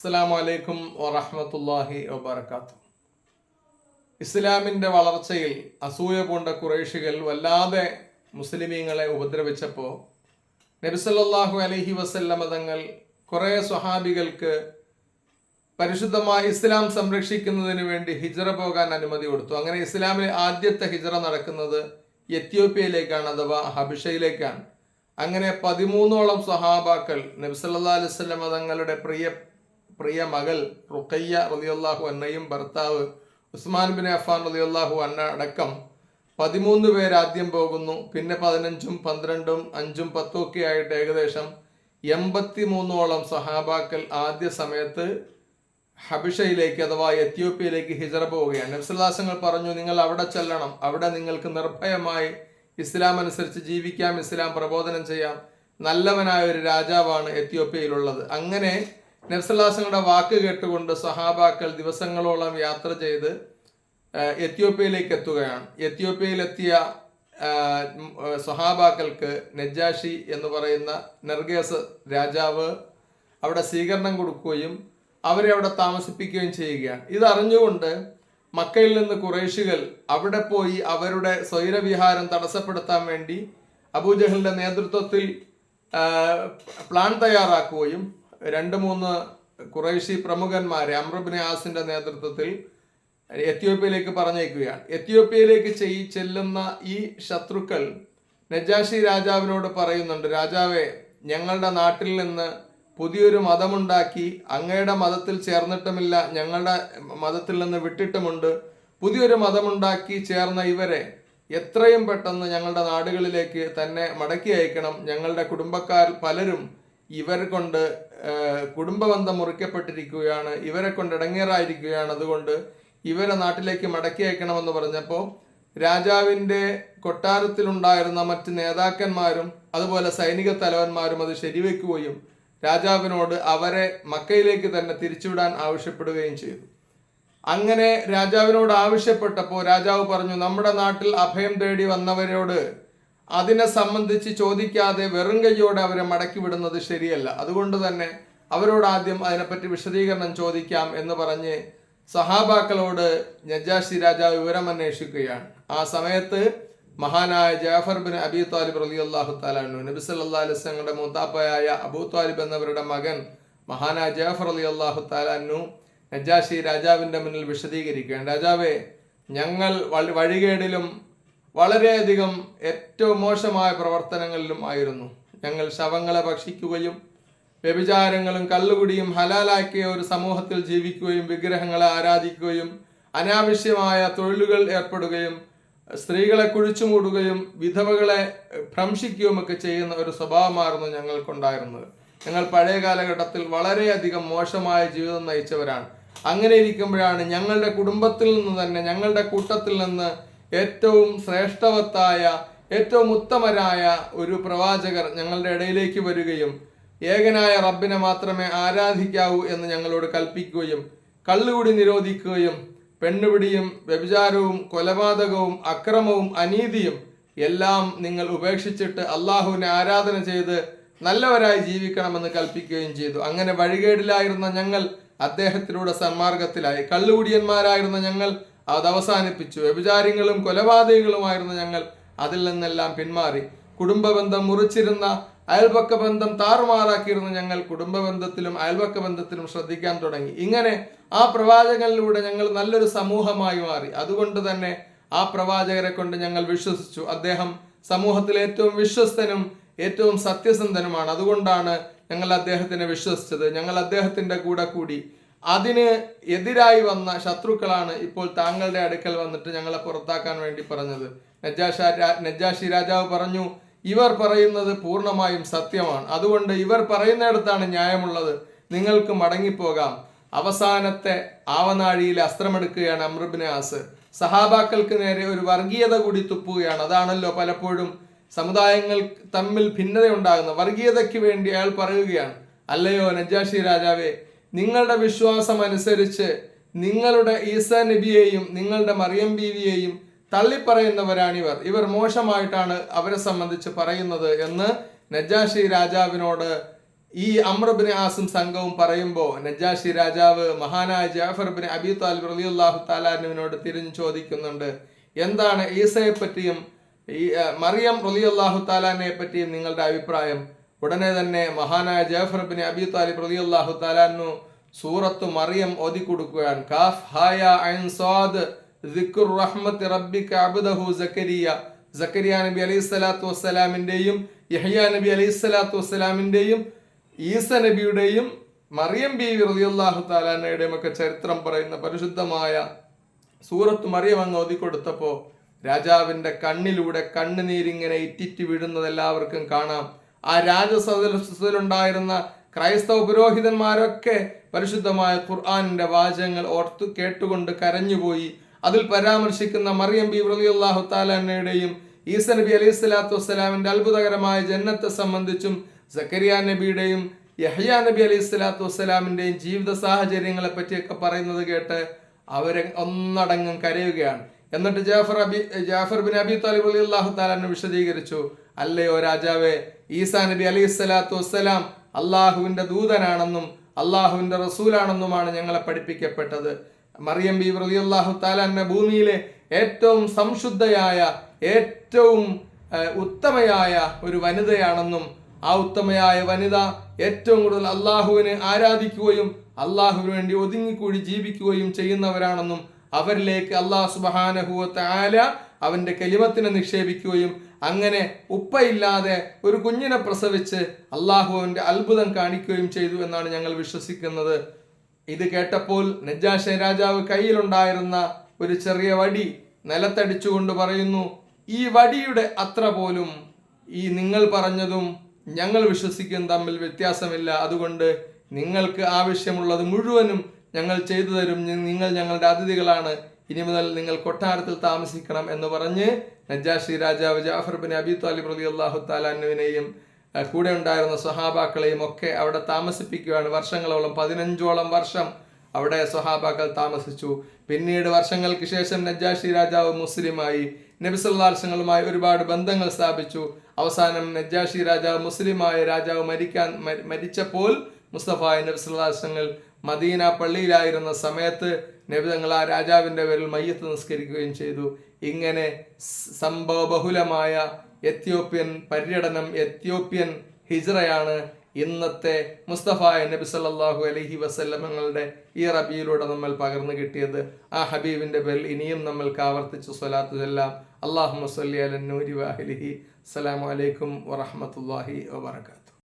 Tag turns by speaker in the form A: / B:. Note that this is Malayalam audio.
A: അസ്സാം വലൈക്കും വറഹമത്തല്ലാഹി വബർക്കാത്തു ഇസ്ലാമിന്റെ വളർച്ചയിൽ അസൂയ പൂണ്ട കുറേഷികൾ വല്ലാതെ മുസ്ലിമീങ്ങളെ ഉപദ്രവിച്ചപ്പോൾ നബിസല്ലാഹു അലഹി വസല്ലമ തങ്ങൾ കുറേ സ്വഹാബികൾക്ക് പരിശുദ്ധമായ ഇസ്ലാം സംരക്ഷിക്കുന്നതിന് വേണ്ടി ഹിജറ പോകാൻ അനുമതി കൊടുത്തു. അങ്ങനെ ഇസ്ലാമിലെ ആദ്യത്തെ ഹിജറ നടക്കുന്നത് എത്യോപ്യയിലേക്കാണ് അഥവാ ഹബിഷയിലേക്കാണ്. അങ്ങനെ പതിമൂന്നോളം സ്വഹാബാക്കൾ നബിസല്ലാ അലൈവല്ല തങ്ങളുടെ പ്രിയ പ്രിയ മകൾ റുഖയ്യ റളിയല്ലാഹു അന്നയും ഭർത്താവ് ഉസ്മാൻ ബിൻ അഫാൻ റളിയല്ലാഹു അന്ന അടക്കം പതിമൂന്ന് പേർ ആദ്യം പോകുന്നു. പിന്നെ പതിനഞ്ചും പന്ത്രണ്ടും അഞ്ചും പത്തും ഒക്കെ ആയിട്ട് ഏകദേശം എൺപത്തി മൂന്നോളം സഹാബാക്കൾ ആദ്യ സമയത്ത് ഹബിഷയിലേക്ക് അഥവാ എത്യോപ്യയിലേക്ക് ഹിജറ പോവുകയാണ്. നബ്സുല്ലാസങ്ങൾ പറഞ്ഞു നിങ്ങൾ അവിടെ ചെല്ലണം. അവിടെ നിങ്ങൾക്ക് നിർഭയമായി ഇസ്ലാം അനുസരിച്ച് ജീവിക്കാം ഇസ്ലാം പ്രബോധനം ചെയ്യാം. നല്ലവനായ ഒരു രാജാവാണ് എത്യോപ്യയിലുള്ളത്. അങ്ങനെ നബ്സുല്ലാസങ്ങളുടെ വാക്ക് കേട്ടുകൊണ്ട് സഹാബാക്കൾ ദിവസങ്ങളോളം യാത്ര ചെയ്ത് എത്യോപ്യയിലേക്ക് എത്തുകയാണ്. എത്യോപ്യയിലെത്തിയ സഹാബാക്കൾക്ക് നജാഷി എന്ന് പറയുന്ന നെർഗേസ് രാജാവ് അവിടെ സ്വീകരണം കൊടുക്കുകയും അവരെ അവിടെ താമസിപ്പിക്കുകയും ചെയ്യുകയാണ്. ഇതറിഞ്ഞുകൊണ്ട് മക്കയിൽ നിന്ന് കുറേശികൾ അവിടെ പോയി അവരുടെ സ്വൈരവിഹാരം തടസ്സപ്പെടുത്താൻ വേണ്ടി അബൂജഹലിന്റെ നേതൃത്വത്തിൽ പ്ലാൻ തയ്യാറാക്കുകയും രണ്ട് മൂന്ന് കുറേശി പ്രമുഖന്മാരെ അമ്രബിൻ ആസിന്റെ നേതൃത്വത്തിൽ എത്യോപ്യയിലേക്ക് പറഞ്ഞേക്കുകയാണ് എത്യോപ്യയിലേക്ക് ചെയ് ചെല്ലുന്ന ഈ ശത്രുക്കൾ നജാഷി രാജാവിനോട് പറയുന്നുണ്ട് രാജാവേ ഞങ്ങളുടെ നാട്ടിൽ നിന്ന് പുതിയൊരു മതമുണ്ടാക്കി അങ്ങയുടെ മതത്തിൽ ചേർന്നിട്ടുമില്ല ഞങ്ങളുടെ മതത്തിൽ നിന്ന് വിട്ടിട്ടുമുണ്ട്. പുതിയൊരു മതമുണ്ടാക്കി ചേർന്ന ഇവരെ എത്രയും പെട്ടെന്ന് ഞങ്ങളുടെ നാടുകളിലേക്ക് തന്നെ മടക്കി അയക്കണം. ഞങ്ങളുടെ കുടുംബക്കാർ പലരും ഇവർ കൊണ്ട് കുടുംബബന്ധം മുറിക്കപ്പെട്ടിരിക്കുകയാണ്. ഇവരെ കൊണ്ട് ഇടങ്ങേറായിരിക്കുകയാണ്. അതുകൊണ്ട് ഇവരെ നാട്ടിലേക്ക് മടക്കി അയക്കണമെന്ന് പറഞ്ഞപ്പോൾ രാജാവിന്റെ കൊട്ടാരത്തിലുണ്ടായിരുന്ന മറ്റ് നേതാക്കന്മാരും അതുപോലെ സൈനിക തലവന്മാരും അത് ശരിവെക്കുകയും രാജാവിനോട് അവരെ മക്കയിലേക്ക് തന്നെ തിരിച്ചുവിടാൻ ആവശ്യപ്പെടുകയും ചെയ്തു. അങ്ങനെ രാജാവിനോട് ആവശ്യപ്പെട്ടപ്പോൾ രാജാവ് പറഞ്ഞു നമ്മുടെ നാട്ടിൽ അഭയം തേടി വന്നവരോട് അതിനെ സംബന്ധിച്ച് ചോദിക്കാതെ വെറും കൈയോടെ അവരെ മടക്കി വിടുന്നത് ശരിയല്ല. അതുകൊണ്ട് തന്നെ അവരോട് ആദ്യം അതിനെപ്പറ്റി വിശദീകരണം ചോദിക്കാം എന്ന് പറഞ്ഞ് സഹാബാക്കളോട് നജാഷി രാജാവ് വിവരം അന്വേഷിക്കുകയാണ്. ആ സമയത്ത് മഹാനായ ജാഫർ ബിൻ അബി താലിബ് അലി അള്ളാഹു നബി സല്ലാ മൂത്താപ്പയായ അബൂ താലിബ് എന്നവരുടെ മകൻ മഹാനായ ജാഫർ അലി അള്ളാഹു താലാനു നജാഷി രാജാവിന്റെ മുന്നിൽ വിശദീകരിക്കുകയാണ്. രാജാവേ ഞങ്ങൾ വഴി- വഴികേടിലും വളരെയധികം ഏറ്റവും മോശമായ പ്രവർത്തനങ്ങളിലും ആയിരുന്നു. ഞങ്ങൾ ശവങ്ങളെ ഭക്ഷിക്കുകയും വ്യഭിചാരങ്ങളും കള്ളുകുടിയും ഹലാലാക്കിയ ഒരു സമൂഹത്തിൽ ജീവിക്കുകയും വിഗ്രഹങ്ങളെ ആരാധിക്കുകയും അനാവശ്യമായ തൊഴിലുകൾ ഏർപ്പെടുകയും സ്ത്രീകളെ കുഴിച്ചുമൂടുകയും വിധവകളെ ഭ്രംശിക്കുകയും ഒക്കെ ചെയ്യുന്ന ഒരു സ്വഭാവമായിരുന്നു ഞങ്ങൾക്കുണ്ടായിരുന്നത്. ഞങ്ങൾ പഴയ കാലഘട്ടത്തിൽ വളരെയധികം മോശമായ ജീവിതം നയിച്ചവരാണ്. അങ്ങനെ ഇരിക്കുമ്പോഴാണ് ഞങ്ങളുടെ കുടുംബത്തിൽ നിന്ന് തന്നെ ഞങ്ങളുടെ കൂട്ടത്തിൽ നിന്ന് ഏറ്റവും ശ്രേഷ്ഠവത്തായ ഏറ്റവും ഉത്തമരായ ഒരു പ്രവാചകർ ഞങ്ങളുടെ ഇടയിലേക്ക് വരികയും ഏകനായ റബ്ബിനെ മാത്രമേ ആരാധിക്കാവൂ എന്ന് ഞങ്ങളോട് കൽപ്പിക്കുകയും കള്ളുകൂടി നിരോധിക്കുകയും പെണ്ണുപിടിയും വ്യഭിചാരവും കൊലപാതകവും അക്രമവും അനീതിയും എല്ലാം നിങ്ങൾ ഉപേക്ഷിച്ചിട്ട് അള്ളാഹുവിനെ ആരാധന ചെയ്ത് നല്ലവരായി ജീവിക്കണമെന്ന് കൽപ്പിക്കുകയും ചെയ്തു. അങ്ങനെ വഴികേടിലായിരുന്ന ഞങ്ങൾ അദ്ദേഹത്തിലൂടെ സന്മാർഗത്തിലായി. കള്ളുകുടിയന്മാരായിരുന്ന ഞങ്ങൾ അത് അവസാനിപ്പിച്ചു. വ്യഭിചാരികളും കൊലപാതകങ്ങളുമായിരുന്ന ഞങ്ങൾ അതിൽ നിന്നെല്ലാം പിന്മാറി. കുടുംബബന്ധം മുറിച്ചിരുന്ന അയൽപക്ക ബന്ധം താറുമാറാക്കിയിരുന്ന ഞങ്ങൾ കുടുംബ ബന്ധത്തിലും അയൽപക്ക ബന്ധത്തിലും ശ്രദ്ധിക്കാൻ തുടങ്ങി. ഇങ്ങനെ ആ പ്രവാചകനിലൂടെ ഞങ്ങൾ നല്ലൊരു സമൂഹമായി മാറി. അതുകൊണ്ട് തന്നെ ആ പ്രവാചകരെ കൊണ്ട് ഞങ്ങൾ വിശ്വസിച്ചു. അദ്ദേഹം സമൂഹത്തിലെ ഏറ്റവും വിശ്വസ്തനും ഏറ്റവും സത്യസന്ധനുമാണ്. അതുകൊണ്ടാണ് ഞങ്ങൾ അദ്ദേഹത്തിനെ വിശ്വസിച്ചത്. ഞങ്ങൾ അദ്ദേഹത്തിന്റെ കൂടെ കൂടി അതിന് എതിരായി വന്ന ശത്രുക്കളാണ് ഇപ്പോൾ താങ്കളുടെ അടുക്കൽ വന്നിട്ട് ഞങ്ങളെ പുറത്താക്കാൻ വേണ്ടി പറഞ്ഞത്. നജാഷ നജാഷി രാജാവ് പറഞ്ഞു ഇവർ പറയുന്നത് പൂർണമായും സത്യമാണ്. അതുകൊണ്ട് ഇവർ പറയുന്നിടത്താണ് ന്യായമുള്ളത്. നിങ്ങൾക്ക് മടങ്ങിപ്പോകാം. അവസാനത്തെ ആവനാഴിയിൽ അസ്ത്രമെടുക്കുകയാണ് അമ്രുബിന് ആസ്. സഹാബാക്കൾക്ക് നേരെ ഒരു വർഗീയത കൂടി തുപ്പുകയാണ്. അതാണല്ലോ പലപ്പോഴും സമുദായങ്ങൾ തമ്മിൽ ഭിന്നതയുണ്ടാകുന്ന വർഗീയതയ്ക്ക് വേണ്ടി അയാൾ പറയുകയാണ്. അല്ലയോ നജാഷി രാജാവേ നിങ്ങളുടെ വിശ്വാസം അനുസരിച്ച് നിങ്ങളുടെ ഈസ നബിയെയും നിങ്ങളുടെ മറിയം ബീവിയെയും തള്ളിപ്പറയുന്നവരാണിവർ. ഇവർ മോശമായിട്ടാണ് അവരെ സംബന്ധിച്ച് പറയുന്നത് എന്ന് നജാഷി രാജാവിനോട് ഈ അമ്രബിന് ആസും സംഘവും പറയുമ്പോൾ നജാഷി രാജാവ് മഹാനായ ജാഫർ അബി താലിബ് റലിയുല്ലാഹു താലാനുവിനോട് തിരിഞ്ഞു ചോദിക്കുന്നുണ്ട് എന്താണ് ഈസയെ പറ്റിയും ഈ മറിയം റലിയുല്ലാഹു താലാനെ പറ്റിയും നിങ്ങളുടെ അഭിപ്രായം? ഉടനെ തന്നെ മഹാനായ ജാഫർ ബിൻ അബി താലിബ് അള്ളാഹു താലാനു സൂറത്ത് മറിയം ഓതി കൊടുക്കുകയാണ്. കാഫ് ഹായ ഐൻ റഹ്മത്ത് റബ്ബിക അബ്ദഹു സക്കരിയ. സക്കരിയ നബി അലൈഹി സ്വലാത്തു വസ്സലാമിന്റെയും യഹ്യ നബി അലൈഹി സ്വലാത്തു വസ്സലാമിന്റെയും ഈസ നബിയുടെയും മറിയം ബി റളിയല്ലാഹു താലാനയുടെയും ഒക്കെ ചരിത്രം പറയുന്ന പരിശുദ്ധമായ സൂറത്ത് മറിയം അങ്ങ് ഓതിക്കൊടുത്തപ്പോൾ രാജാവിന്റെ കണ്ണിലൂടെ കണ്ണുനീരിങ്ങനെ ഇറ്റിറ്റ് വീഴുന്നത് എല്ലാവർക്കും കാണാം. ആ രാജസദസ്സിലുണ്ടായിരുന്ന ക്രൈസ്തവ പുരോഹിതന്മാരൊക്കെ പരിശുദ്ധമായ ഖുർആാനിന്റെ വാചകങ്ങൾ ഓർത്തു കേട്ടുകൊണ്ട് കരഞ്ഞുപോയി. അതിൽ പരാമർശിക്കുന്ന മറിയം ബി റളിയല്ലാഹു താലാനയുടെയും ഈസ നബി അലൈഹി സ്വലാത്തു വസ്സലാമിന്റെ അത്ഭുതകരമായ ജന്നത്തെ സംബന്ധിച്ചും സക്കരിയ നബിയുടെയും യഹ്യ നബി അലൈഹി സ്വലാത്തു വസ്സലാമിന്റെയും ജീവിത സാഹചര്യങ്ങളെ പറ്റിയൊക്കെ പറയുന്നത് കേട്ട് അവരെ ഒന്നടങ്കം കരയുകയാണ്. എന്നിട്ട് Jafar Abi Jafar bin Abi Talib Ali അള്ളാഹു താലാനെ വിശദീകരിച്ചു. അല്ലയോ രാജാവേ ഈസാ നബി അലൈഹി സ്വലാത്തു വസ്സലാം അള്ളാഹുവിന്റെ ദൂതനാണെന്നും അള്ളാഹുവിന്റെ റസൂലാണെന്നുമാണ് ഞങ്ങളെ പഠിപ്പിക്കപ്പെട്ടത്. മറിയം ബി പ്രതി അള്ളാഹു താലാന്റെ ഭൂമിയിലെ ഏറ്റവും സംശുദ്ധയായ ഏറ്റവും ഉത്തമയായ ഒരു വനിതയാണെന്നും ആ ഉത്തമയായ വനിത ഏറ്റവും കൂടുതൽ അള്ളാഹുവിനെ ആരാധിക്കുകയും അള്ളാഹുവിന് വേണ്ടി ഒതുങ്ങിക്കൂടി ജീവിക്കുകയും ചെയ്യുന്നവരാണെന്നും അവരിലേക്ക് അള്ളാഹു സുബാനഹുവ ആല അവന്റെ കലിമത്തിനെ നിക്ഷേപിക്കുകയും അങ്ങനെ ഉപ്പയില്ലാതെ ഒരു കുഞ്ഞിനെ പ്രസവിച്ച് അള്ളാഹുവിന്റെ അത്ഭുതം കാണിക്കുകയും ചെയ്തു എന്നാണ് ഞങ്ങൾ വിശ്വസിക്കുന്നത്. ഇത് കേട്ടപ്പോൾ നജാഷ രാജാവ് കയ്യിലുണ്ടായിരുന്ന ഒരു ചെറിയ വടി നിലത്തടിച്ചുകൊണ്ട് പറയുന്നു ഈ വടിയുടെ അത്ര പോലും ഈ നിങ്ങൾ പറഞ്ഞതും ഞങ്ങൾ വിശ്വസിക്കും തമ്മിൽ വ്യത്യാസമില്ല. അതുകൊണ്ട് നിങ്ങൾക്ക് ആവശ്യമുള്ളത് മുഴുവനും ഞങ്ങൾ ചെയ്തു തരും. നിങ്ങൾ ഞങ്ങളുടെ അതിഥികളാണ്. ഇനി മുതൽ നിങ്ങൾ കൊട്ടാരത്തിൽ താമസിക്കണം എന്ന് പറഞ്ഞ് നജാഷി രാജാവ് ജാഫർ ബിൻ അബി താലിബ് റലി അള്ളാഹു താലാനുവിനെയും കൂടെ ഉണ്ടായിരുന്ന സഹാബാക്കളെയും ഒക്കെ അവിടെ താമസിപ്പിക്കുകയാണ് വർഷങ്ങളോളം പതിനഞ്ചോളം വർഷം അവിടെ സഹാബാക്കൾ താമസിച്ചു. പിന്നീട് വർഷങ്ങൾക്ക് ശേഷം നജാഷി രാജാവ് മുസ്ലിമായി നബിസുല്ലാർഷങ്ങളുമായി ഒരുപാട് ബന്ധങ്ങൾ സ്ഥാപിച്ചു. അവസാനം നജാഷി രാജാവ് മുസ്ലിമായ രാജാവ് മരിക്കാൻ മരി- മരിച്ചപ്പോൾ മുസ്തഫ നബിസുല്ലാർഷങ്ങൾ മദീന പള്ളിയിലായിരുന്ന സമയത്ത് നബിതങ്ങൾ ആ രാജാവിന്റെ പേരിൽ മയ്യത്ത് നിസ്കരിക്കുകയും ചെയ്തു. ഇങ്ങനെ സംഭവബഹുലമായ എത്യോപ്യൻ പര്യടനം എത്യോപ്യൻ ഹിജ്റയാണ് ഇന്നത്തെ മുസ്തഫ നബി സല്ലാഹു അലഹി വസല്ലമങ്ങളുടെ ഈ റബിയിലൂടെ നമ്മൾ പകർന്നു കിട്ടിയത്. ആ ഹബീബിന്റെ പേരിൽ ഇനിയും നമ്മൾക്ക് ആവർത്തിച്ചു സ്വലാത്തു ചെല്ലാം അള്ളാഹു സല്ലി അലന്നൂരി വാഹലിഹി അസ്സലാമലൈക്കും അലൈക്കും വറഹ്മത്തുള്ളാഹി വബറകാതുഹു.